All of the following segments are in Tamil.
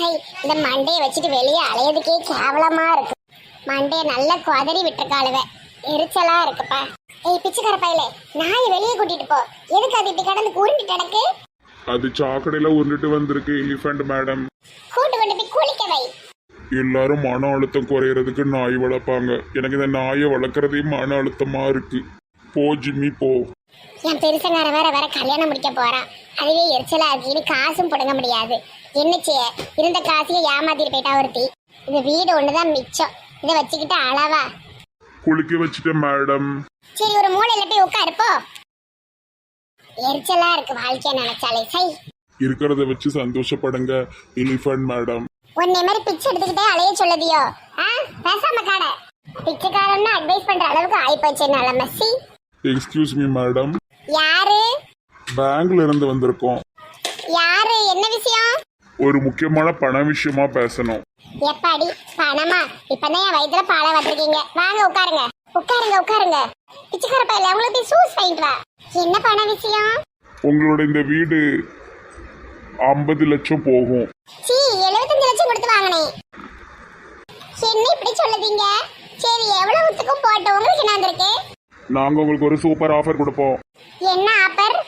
சரி இந்த மண்டையை வச்சுட்டு வெளியே அலையதுக்கே கேவலமா இருக்கு. மண்டைய நல்லா குதறி விட்டுருக்காளுவ. எரிச்சலா இருக்குப்பா. ஏய் பிச்சைக்கார பையலே நாய் வெளியே கூட்டிட்டு போ. எதுக்கு அது இப்படி கடந்து உருண்டு கிடக்கு? அது சாக்கடையில உருண்டுட்டு வந்திருக்கு எலிஃபண்ட் மேடம் கூட்டு கொண்டு போய் குளிக்க வை. எல்லாரும் மன அழுத்தம் குறையறதுக்கு நாய் வளர்ப்பாங்க. எனக்கு இந்த நாயை வளர்க்குறதே மன அழுத்தமா இருக்கு. போ ஜிம்மி போ. என் பெருசங்கார வேற வேற கல்யாணம் முடிக்க போறான். அதுவே எரிச்சலா இருக்கு. இனி காசும் புடுங்க முடியாது. என்ன செய்ய? இருந்த காசையே ஏமாத்திட்டு போயிட்டா ஒருத்தி. இந்த வீடு ஒண்ணுதான் மிச்சம். இதை வச்சுக்கிட்டு அளவா? குளிக்க வச்சுட்டேன் மேடம். சரி ஒரு மூலையில போய் உட்காருப்போ எரிச்சலா இருக்கு வாழ்க்கைய நினைச்சாலே. சை. இருக்கிறத வச்சு சந்தோஷப்படுங்க எலிஃபண்ட் மேடம். உன்னை மாதிரி பிச்சை எடுத்துக்கிட்டே அலைய சொல்லதியோ? ஆ? பேசாம கடை. பிச்சைக்காரன்னு அட்வைஸ் பண்ற அளவுக்கு ஆயிப்போச்சு நிலைமை. சி. Excuse me madam. யாரு? பேங்க்ல இருந்து வந்திருக்கோம். யாரு? என்ன விஷயம்? ஒரு முக்கியமான பண விஷயமா பேசணும். எப்பாடி? பணமா? இப்பதான் என் வயித்துல பால வந்திருக்கீங்க வாங்க உட்காருங்க. உட்காருங்க உட்காருங்க. பிச்சைக்கார பையில உங்களுக்கு சூஸ் வாங்கிட்டு வா. என்ன பண விஷயம்? உங்களோட இந்த வீடு ஐம்பது லட்சம் போகும். சீ எழுபத்தஞ்சு லட்சம் கொடுத்து வாங்கினேன். என்ன இப்படி சொல்லுதீங்க? சரி எவ்வளவுத்துக்கும் போட்டு உங்களுக்கு என்ன வந்திருக்கு? நாங்க உங்களுக்கு ஒரு சூப்பர் ஆஃபர் கொடுப்போம். என்ன ஆப்பர்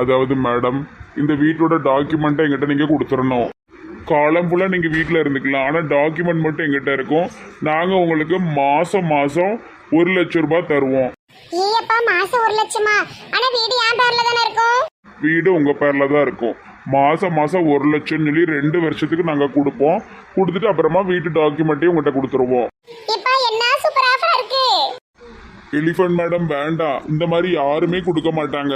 அதாவது மேடம் இந்த வீட்டோட டாக்குமெண்ட்டை எங்கிட்ட நீங்க கொடுத்துடணும். காலம் ஃபுல்லாக நீங்கள் வீட்டில் இருந்துக்கலாம். ஆனால் டாக்குமெண்ட் மட்டும் எங்கிட்ட இருக்கும். நாங்கள் உங்களுக்கு மாதம் மாதம் ஒரு லட்சம் ரூபாய் தருவோம். ஏப்பா மாசம் ஒரு லட்சமா? ஆனா வீடு என் பேர்ல தானே இருக்கும்? வீடு உங்கள் பேரில் தான் இருக்கும். மாதம் மாதம் ஒரு லட்சம்னு சொல்லி ரெண்டு வருஷத்துக்கு நாங்கள் கொடுப்போம். கொடுத்துட்டு அப்புறமா வீட்டு டாக்குமெண்ட்டையும் உங்கள்கிட்ட கொடுத்துருவோம். இப்பா என்ன சூப்பர் ஆஃபர் இருக்கு? எலிஃபண்ட் மேடம் வேண்டாம். இந்த மாதிரி யாருமே கொடுக்க மாட்டாங்க.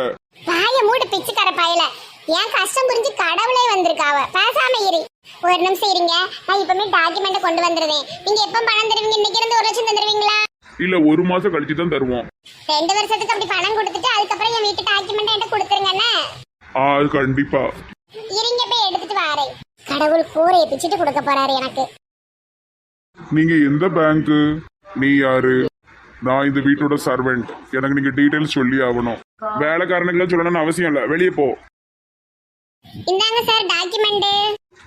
வாய மூடு பிச்சைக்கார பயல. என் கஷ்டம் புரிஞ்சு கடவுளே வந்திருக்காவ பேசாம இரு. ஒரு நிமிஷம் இருங்க. நான் இப்பவுமே டாக்குமெண்ட் கொண்டு வந்துருவேன் நீங்க எப்ப பணம் தருவீங்க? இன்னைக்கு இருந்து ஒரு லட்சம் தந்துருவீங்களா? இல்லை ஒரு மாதம் கழிச்சு தான் தருவோம். ரெண்டு வருஷத்துக்கு அப்படி பணம் கொடுத்துட்டு அதுக்கப்புறம் என் வீட்டு டாக்குமெண்ட் என்கிட்ட கொடுத்துருங்கண்ணே ஆ கண்டிப்பாக இருங்க போய் எடுத்துட்டு வாரேன். கடவுள் கூரையை பிச்சுட்டு கொடுக்க போறாரு எனக்கு. நீங்கள் எந்த பேங்க்கு நீ யாரு? நான் இந்த வீட்டோட சர்வெண்ட் எனக்கு நீங்கள் டீட்டெயில்ஸ் சொல்லி ஆகணும். வேலைக்காரனுக்குலாம் சொல்லணும்னு அவசியம் இல்லை. வெளியே போ. இந்தாங்க சார் டாக்குமெண்ட்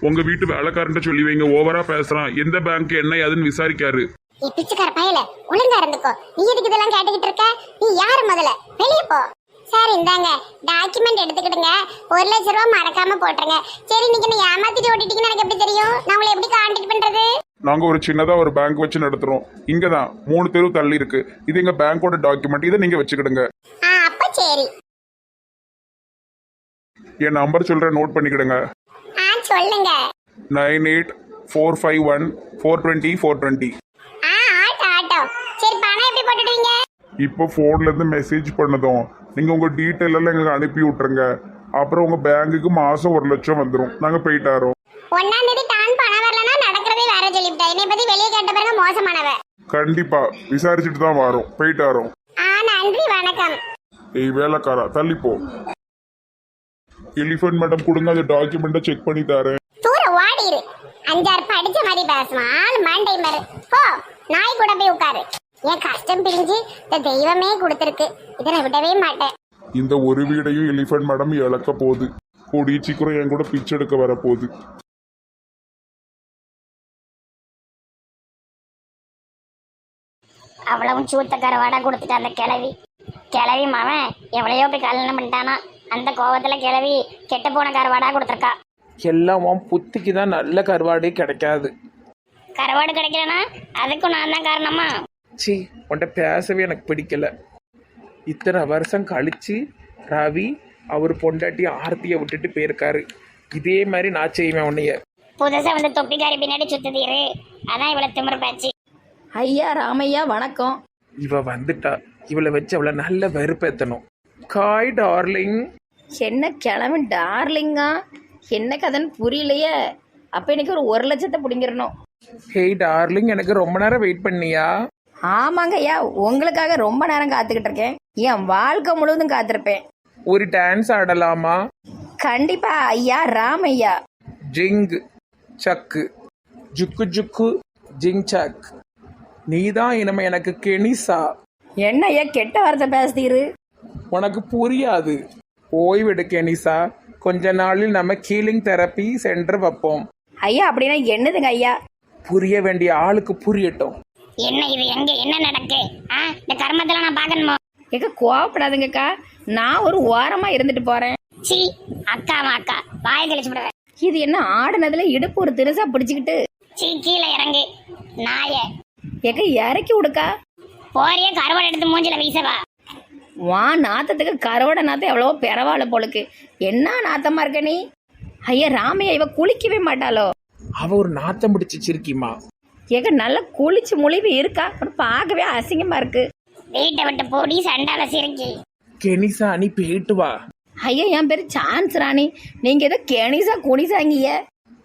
உங்க வீட்டு வேலைக்காரன்ட்ட சொல்லி வைங்க ஓவரா பேசுறான். எந்த பேங்க் என்ன ஏதுன்னு விசாரிக்காரு. ஏ பிச்சைக்கார பயல ஒழுங்கா இருந்துக்கோ. நீ எதுக்கு இதெல்லாம் கேட்டுக்கிட்டு இருக்க? நீ யாரு முதல்ல? வெளியே போ. சார் இந்தாங்க டாக்குமெண்ட் எடுத்துக்கிடுங்க. ஒரு லட்ச ரூபா மறக்காம போட்டுருங்க. சரி நீங்க என்ன ஏமாத்திட்டு ஓட்டிட்டீங்கன்னு எனக்கு எப்படி தெரியும்? நான் உங்களை எப்படி கான்டாக்ட் பண்றது? நாங்க ஒரு சின்னதா ஒரு பேங்க் வச்சு நடத்துறோம். இங்க தான் மூணு தெரு தள்ளி இருக்கு. இது எங்க பேங்கோட டாக்குமெண்ட் இதை நீங்க வச்சுக்கிடுங்க. ஆ அப்ப சரி. என் நம்பர் சொல்றேன் நோட் பண்ணிக்கிடுங்க. ஆ சொல்லுங்க. Nine eight four five one four twenty four twenty. ஆ ஆட்டோ ஆட்டோ. சரி பணம் எப்படி போட்டுடுவீங்க? இப்போ ஃபோன்ல இருந்து மெசேஜ் பண்ணதும் நீங்க உங்க டீட்டெயில் எல்லாம் எங்களுக்கு அனுப்பி விட்டுருங்க. அப்புறம் உங்க பேங்குக்கு மாசம் ஒரு லட்சம் வந்துடும் நாங்க போயிட்டாரோம் ஒன்னாம் தேதி டான் பணம் வரலன்னா நடக்கிறதே வேற சொல்லிவிட்டேன் என்னை பத்தி வெளியே கேட்ட பிறகு மோசமானவ. கண்டிப்பா விசாரிச்சுட்டு தான் வரோம். போயிட்டாரோம் ஆ நன்றி வணக்கம். ஏய் வேலைக்காரா தள்ளிப்போ எலிஃபண்ட் மேடம் கொடுங்க அந்த டாக்குமெண்ட்டை செக் பண்ணி தரேன். தூர ஓடிரு அஞ்சாறு படிச்ச மாதிரி பேசுவான் ஆள் மாண்டை மாரு போ நாய் கூட போய் உட்காரு. என் கஷ்டம் பிரிஞ்சு இந்த தெய்வமே கொடுத்துருக்கு. இதை நான் விடவே மாட்டேன். இந்த ஒரு வீடையும் எலிஃபண்ட் மேடம் இழக்க போகுது. கூடிய சீக்கிரம் என் கூட பிச்சை எடுக்க வரப்போகுது அவ்வளவும் சூத்த கருவாடா கொடுத்துட்டு அந்த கிளவி கிளவி மவன் எவ்வளையோ போய் கல்யாணம் பண்ணிட்டானா. அந்த கோவத்துல கிளவி கெட்டு போன கருவாடா கொடுத்துருக்கா. எல்லாம் உன் புத்திக்கு தான் நல்ல கருவாடே கிடைக்காது. கருவாடு கிடைக்கலனா அதுக்கும் நான் தான் காரணமா? சி உன்கிட்ட பேசவே எனக்கு பிடிக்கல. இத்தனை வருஷம் கழிச்சு ரவி அவர் பொண்டாட்டி ஆர்த்தியை விட்டுட்டு போயிருக்காரு. இதே மாதிரி நான் செய்வேன் உன்னைய. புதுசா வந்து தொப்பிக்காரி பின்னாடி சுத்துதீரு. அதான் இவ்வளவு திமிரு பேச்சு. ஐயா ராமையா வணக்கம். இவ வந்துட்டா. இவளை வச்சு அவளை நல்ல வெறுப்பேத்தணும். காய் டார்லிங் என்ன கிளம்பி டார்லிங்கா? என்ன கதைன்னு புரியலையே. அப்போ இன்னைக்கு ஒரு ஒரு லட்சத்தை பிடிங்கிடணும். ஹேய் டார்லிங் எனக்கு ரொம்ப நேரம் வெயிட் பண்ணியா? ஆமாங்க ஐயா உங்களுக்காக ரொம்ப நேரம் காத்துக்கிட்டு இருக்கேன். என் வாழ்க்கை முழுவதும் காத்திருப்பேன். ஒரு டான்ஸ் ஆடலாமா? கண்டிப்பா ஐயா ராமையா ஜிங் சக்கு. ஜுக்கு ஜுக்கு ஜிங் சக். நீதான் இனிமே எனக்கு கெனிசா. என்ன ஐயா கெட்ட வார்த்தை பேசுதீரு? உனக்கு புரியாது. ஓய்வெடு கெனிசா கொஞ்ச நாளில் நம்ம கீலிங் தெரப்பி சென்டர் வைப்போம். ஐயா அப்படின்னா என்னதுங்க ஐயா? புரிய வேண்டிய ஆளுக்கு புரியட்டும். என்ன இது எங்க என்ன நடக்கு? ஆ இந்த கர்மத்தெல்லாம் நான் பார்க்கணுமோ? ஏக்கா கோவப்படாதுங்கக்கா. நான் ஒரு ஓரமா இருந்துட்டு போறேன். சி அக்காவா அக்கா? வாய கழிச்சு விடுவேன் இது என்ன ஆடுனதுல இடுப்பு ஒரு திருசா பிடிச்சிக்கிட்டு? சி கீழே இறங்கு. நாய. ஏக்கா இறக்கி விடுக்கா. போறிய கருவாடு எடுத்து மூஞ்சில வீசவா? வா நாத்தத்துக்கு கருவடை நாத்தம் எவ்வளவோ பெறவாள போலுக்கு. என்ன நாத்தமா இருக்க நீ? ஐயா ராமையா இவ குளிக்கவே மாட்டாளோ? அவ ஒரு நாத்தம் பிடிச்சி சிரிக்கிமா? ஏக்க நல்லா குளிச்சு முழிவு இருக்கா? பார்க்கவே அசிங்கமா இருக்கு. வீட்டை விட்டு போடி சண்டால சிரிக்கி. கெனிசா நீ போயிட்டு வா. ஐயா என் பேரு சான்ஸ் ராணி. நீங்க ஏதோ கெனிசா குனிசாங்கிய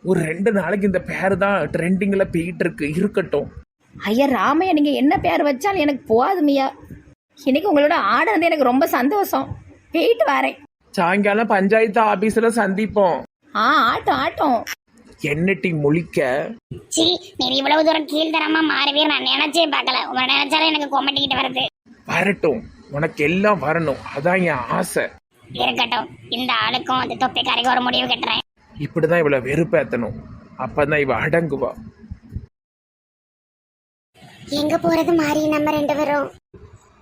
ஒரு ரெண்டு நாளைக்கு இந்த பேர் தான் ட்ரெண்டிங்ல போயிட்டு இருக்கு இருக்கட்டும். ஐயா ராமையா நீங்க என்ன பேர் வச்சாலும் எனக்கு போதுமையா இன்னைக்கு உங்களோட ஆடுனது எனக்கு ரொம்ப சந்தோஷம். போயிட்டு வரேன். சாயங்காலம் பஞ்சாயத்து ஆபீஸ்ல சந்திப்போம். ஆ ஆட்டம் ஆட்டம். என்னட்டி முழிக்க? சி நீ இவ்வளவு தூரம் கீழ்த்தரமா மாறுவீர் நான் நினைச்சே பார்க்கல. உங்களை நினைச்சாலும் எனக்கு கொமட்டிக்கிட்டு வருது. வரட்டும். உனக்கு எல்லாம் வரணும். அதான் என் ஆசை. இருக்கட்டும். இந்த ஆளுக்கும் அந்த தொப்பிக்காரைக்கு ஒரு முடிவு கட்டுறேன். இப்படிதான் இவளை வெறுப்பேத்தணும். அப்பதான் இவ அடங்குவா. எங்க போறது மாறி நம்ம ரெண்டு பேரும்?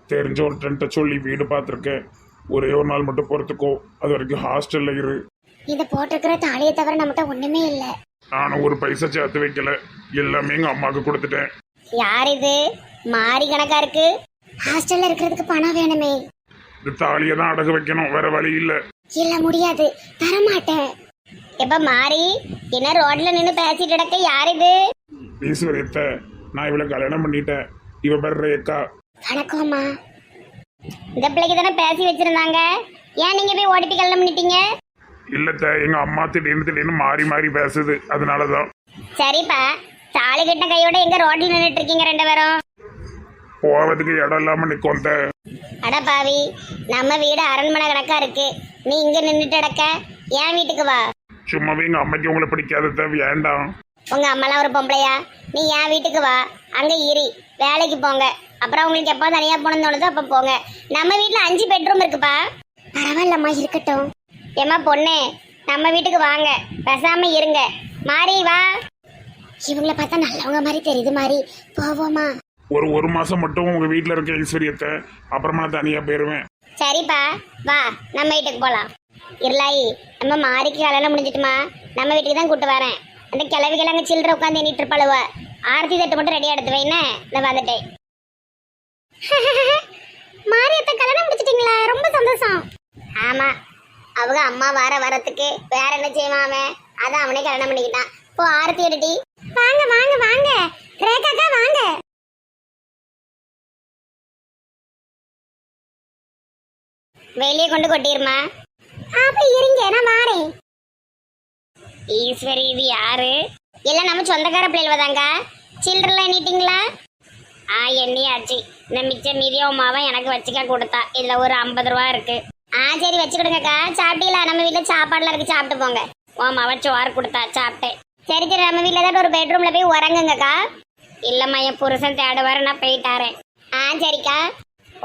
தெரிஞ்ச ஒருத்தன்ட்ட சொல்லி வீடு பார்த்துருக்கேன். ஒரே ஒரு நாள் மட்டும் பொறுத்துக்கோ. அது வரைக்கும் ஹாஸ்டல்ல இரு. இத போட்டிருக்கிற தாலியை தவிர நம்மகிட்ட ஒண்ணுமே இல்ல. நானும் ஒரு பைசா சேர்த்து வைக்கல. எல்லாமே எங்க அம்மாவுக்கு கொடுத்துட்டேன். யார் இது? மாறி கணக்கா இருக்கு? ஹாஸ்டல்ல இருக்கிறதுக்கு பணம் வேணுமே. இந்த தாலியை தான் அடகு வைக்கணும். வேற வழி இல்ல. இல்ல முடியாது. தரமாட்டேன். எப்ப மாறி? என்ன ரோட்ல நின்னு பேசிட்டு கிடக்க? யார் இது? ஈஸ்வரியத்த நான் இவளை கல்யாணம் பண்ணிட்டேன். இவ பேர் ரேக்கா வணக்கம்மா. இந்த பிள்ளைக்கு தானே பேசி வச்சிருந்தாங்க? ஏன் நீங்க போய் ஓடிப்பி கல்யாணம் பண்ணிட்டீங்க? இல்லத்த எங்க அம்மா திடீர்னு திடீர்னு மாறி மாறி பேசுது. அதனாலதான். சரிப்பா. தாலி கட்ட கையோட எங்க ரோட்ல நின்னுட்டு இருக்கீங்க ரெண்டு பேரும்? போவதுக்கு இடம் இல்லாம நிக்கோந்த அட பாவி நம்ம வீடு அரண்மனை கணக்கா இருக்கு. நீ இங்க நின்னுட்டு அடக்க என் வீட்டுக்கு வா? சும்மாவே எங்க அம்மைக்கு உங்களை பிடிக்காதத வேண்டாம். உங்க அம்மாலாம் ஒரு பொம்பளையா? நீ என் வீட்டுக்கு வா? அங்க இரு. வேலைக்கு போங்க. அப்புறம் உங்களுக்கு எப்போ தனியா போகணும்னு தோணுதோ அப்ப போங்க. நம்ம வீட்ல அஞ்சு பெட்ரூம் இருக்குப்பா. பரவாயில்லம்மா இருக்கட்டும். ஏம்மா பொண்ணு நம்ம வீட்டுக்கு வாங்க. பேசாம இருங்க. மாறி வா. இவங்கள பார்த்தா நல்லவங்க மாதிரி தெரியுது மாதிரி போவோமா ஒரு ஒரு மாசம் மட்டும் உங்க வீட்டுல இருக்க ஐஸ்வர்யத்தை அப்புறமா நான் தனியா போயிருவேன். சரிப்பா வா. நம்ம வீட்டுக்கு போலாம். இருளாயி நம்ம மாறிக்கு கல்யாணம் முடிஞ்சிட்டுமா? நம்ம வீட்டுக்கு தான் கூட்டு வரேன். அந்த கிளவிகள் அங்கே சில்லற உட்காந்து எண்ணிட்டு இருப்பாளுவ. ஆரத்தி தட்டு மட்டும் ரெடியா எடுத்து வைன்னு நான் வந்துட்டேன். மாரியத்தை கல்யாணம் முடிச்சிட்டீங்களா ரொம்ப சந்தோஷம். ஆமா அவங்க அம்மா வர வரத்துக்கு வேற என்ன செய்வான் அவன்? அதான் அவனே கல்யாணம் பண்ணிக்கிட்டான். இப்போ ஆரத்தி எடுடி. வாங்க வாங்க வாங்க. ரேகாக்கா வாங்க. வெளியே கொண்டு கொட்டிருமா? அப்ப இருங்க நான் வாரேன். ஈஸ்வரி இது யாரு? எல்லாம் நம்ம சொந்தக்கார பிள்ளைகள் தாங்க சில்லறலாம் எண்ணிட்டீங்களா? ஆ எண்ணியாச்சு இந்த மிச்ச மீதியும் மாவன் எனக்கு வச்சுக்க கொடுத்தா. இதுல ஒரு ஐம்பது ரூபா இருக்கு. ஆ சரி வச்சுக்கிடுங்கக்கா. சாப்பிட்டீங்களா? நம்ம வீட்டுல சாப்பாடுலாம் இருக்கு சாப்பிட்டு போங்க. உன் மவன் சோறு கொடுத்தா சாப்பிட்டேன் சரி சரி நம்ம வீட்டுல தான் ஒரு பெட்ரூம்ல போய் உறங்குங்கக்கா. இல்லம்மா என் புருஷன் தேடுவாரு நான் போயிட்டாரேன் ஆ சரிக்கா.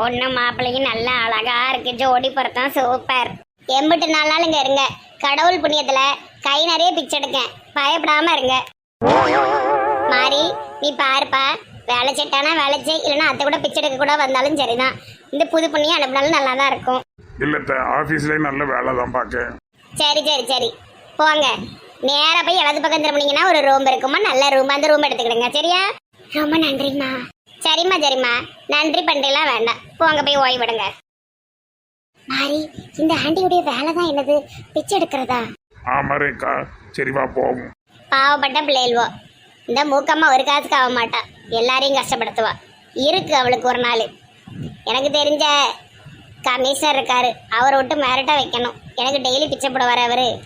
ஒன்று மாப்பிள்ளையும் நல்லா அழகா இருக்கு. ஜோடி பொருத்தம் சூப்பர். எம்பிட்டு நாளாலும் இங்க இருங்க. கடவுள் புண்ணியத்துல கை நிறைய பிச்சை எடுக்கேன். பயப்படாம இருங்க. மாறி நீ பாருப்பா. வேலை செட்டானா வேலை செய். இல்லைன்னா அத்தை கூட பிச்சை எடுக்க கூட வந்தாலும் சரிதான். இந்த புது புண்ணியம் அனுப்பினாலும் நல்லா தான் இருக்கும் இல்லத்த ஆபீஸ்லயே நல்ல வேலை தான் பார்க்க சரி சரி சரி. போங்க. நேரா போய் இடது பக்கம் திரும்பினீங்கன்னா ஒரு ரூம் இருக்குமா? நல்ல ரூம் அந்த ரூம் எடுத்துக்கிடுங்க. சரியா? ரொம்ப நன்றிம்மா. சரிம்மா சரிம்மா. நன்றி பண்றீங்களா? வேண்டாம். போங்க போய் ஓய்விடுங்க மாறி இந்த ஆண்டியுடைய வேலை தான் என்னது? பிச்சை எடுக்கிறதா? ஆமா ரேக்கா சரி வா போவோம். பாவப்பட்ட பிள்ளைல்வோ இந்த மூக்கம்மா ஒரு காசுக்கு ஆக மாட்டா எல்லாரையும் கஷ்டப்படுத்துவா. இருக்கு அவளுக்கு ஒரு நாள். எனக்கு தெரிஞ்ச கமிஷனர் இருக்காரு. அவரை விட்டு மிரட்ட வைக்கணும். எனக்கு டெய்லி பிச்சை போடுவார் அவரு.